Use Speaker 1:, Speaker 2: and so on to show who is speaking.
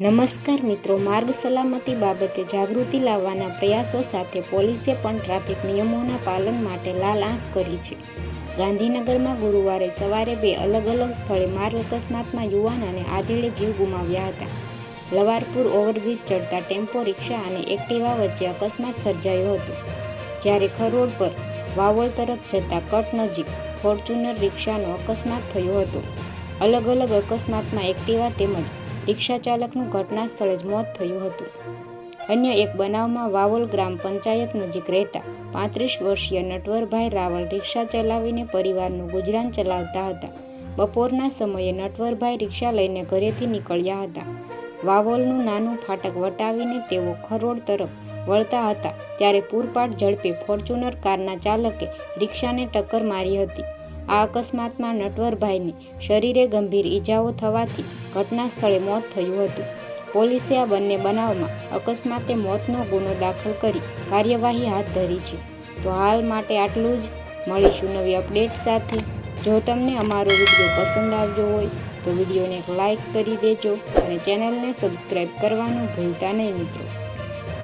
Speaker 1: નમસ્કાર મિત્રો, માર્ગ સલામતી બાબતે જાગૃતિ લાવવાના પ્રયાસો સાથે પોલીસે પણ ટ્રાફિક નિયમોના પાલન માટે લાલ આંખ કરી છે. ગાંધીનગરમાં ગુરુવારે સવારે બે અલગ અલગ સ્થળે માર્ગ અકસ્માતમાં યુવાન અને આધેડે જીવ ગુમાવ્યા હતા. લવારપુર ઓવરબ્રિજ ચડતા ટેમ્પો, રિક્ષા અને એક્ટિવા વચ્ચે અકસ્માત સર્જાયો હતો. જ્યારે ખરોડ પર વાવોલ તરફ જતા કટ નજીક ફોર્ચ્યુનર રિક્ષાનો અકસ્માત થયો હતો. અલગ અલગ અકસ્માતમાં એક્ટિવા તેમજ રિક્ષા ચાલકનું ઘટના સ્થળે જ મોત થયું હતું. અન્ય એક બનાવમાં વાવોલ ગ્રામ પંચાયત નજીક રહેતા પાંત્રીસ વર્ષીય નટવરભાઈ રાવળ રિક્ષા ચલાવીને પરિવારનું ગુજરાન ચલાવતા હતા. બપોરના સમયે નટવરભાઈ રિક્ષા લઈને ઘરેથી નીકળ્યા હતા. વાવોલનું નાનું ફાટક વટાવીને તેઓ ખરોડ તરફ વળતા હતા, ત્યારે પૂરપાટ ઝડપે ફોર્ચ્યુનર કારના ચાલકે રિક્ષાને ટક્કર મારી હતી. આ અકસ્માતમાં નટવરભાઈને શરીરે ગંભીર ઈજાઓ થવાથી ઘટના સ્થળે મોત થયું હતું. પોલીસે આ બંને બનાવમાં અકસ્માતે મોતનો ગુનો દાખલ કરી કાર્યવાહી હાથ ધરી છે. તો હાલ માટે આટલું જ. મળીશું નવી અપડેટ સાથે. જો તમને અમારો વીડિયો પસંદ આવ્યો હોય, તો વિડીયોને લાઈક કરી દેજો અને ચેનલને સબસ્ક્રાઈબ કરવાનું ભૂલતા નહીં મિત્રો.